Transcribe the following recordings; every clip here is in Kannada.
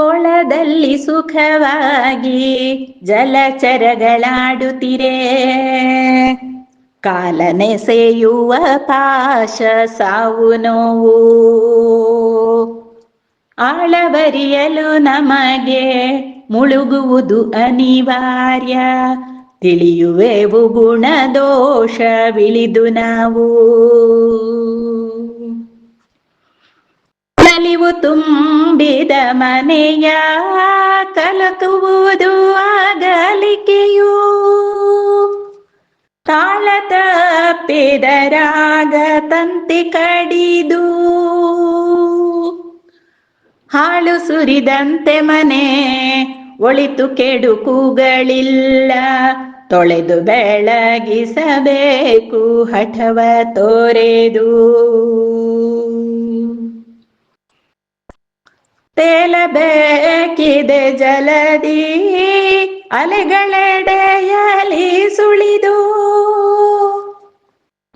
ಕೊಳದಲ್ಲಿ ಸುಖವಾಗಿ ಜಲಚರಗಳಾಡುತ್ತಿರೆ ಕಾಲನೆಸೆಯುವ ಪಾಶ ಸಾವು ನೋವು. ಆಳವರಿಯಲು ನಮಗೆ ಮುಳುಗುವುದು ಅನಿವಾರ್ಯ. ತಿಳಿಯುವೆವು ಗುಣದೋಷವಿಳಿದು ನಾವು. ನಲಿವು ತುಂಬಿದ ಮನೆಯ ಕಲಕುವುದು ಆಗಲಿಕೆಯು. ತಾಳ ತಪ್ಪಿದರಾಗ ತಂತಿ ಕಡಿದು. ಹಾಳು ಸುರಿದಂತೆ ಮನೆ ಒಳಿತು ಕೆಡುಕುಗಳಿಲ್ಲ. ತೊಳೆದು ಬೆಳಗಿಸಬೇಕು ಹಠವ ತೋರೆದು. ತೇಲಬೇಕಿದೆ ಜಲದಿ, ಅಲೆಗಳೆಡೆಯಲಿ ಸುಳಿದು.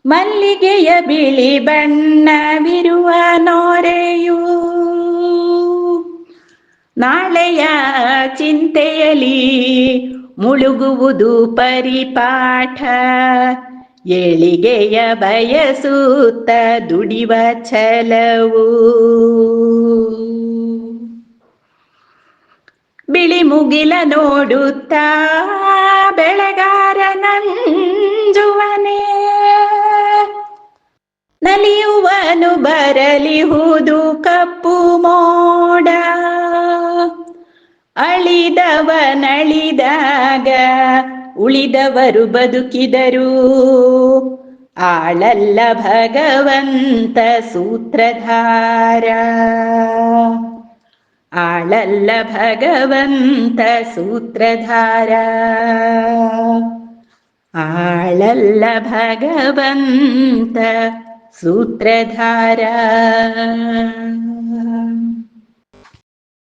ಮಲ್ಲಿಗೆಯ ಬಿಳಿ ಬಣ್ಣವಿರುವ ನೋರೆಯು, ನಾಳೆಯ ಚಿಂತೆಯಲಿ ಮುಳುಗುವುದು ಪರಿಪಾಠ. ಏಳಿಗೆಯ ಬಯಸುತ್ತ ದುಡಿವ ಛಲವು. ಬಿಳಿ ಮುಗಿಲ ನೋಡುತ್ತಾ ಬೆಳಗಾರನಂಜುವನೇ. ನಲಿಯುವನು ಬರಲಿಹುದು ಕಪ್ಪು ಮೋಡ. ಅಳಿದವನಳಿದಾಗ ಉಳಿದವರು ಬದುಕಿದರು. ಆಳಲ್ಲ ಭಗವಂತ ಸೂತ್ರಧಾರ. ಆಳಲ್ಲ ಭಗವಂತ ಸೂತ್ರಧಾರ ಆಳಲ್ಲ ಭಗವಂತ ಸೂತ್ರಧಾರ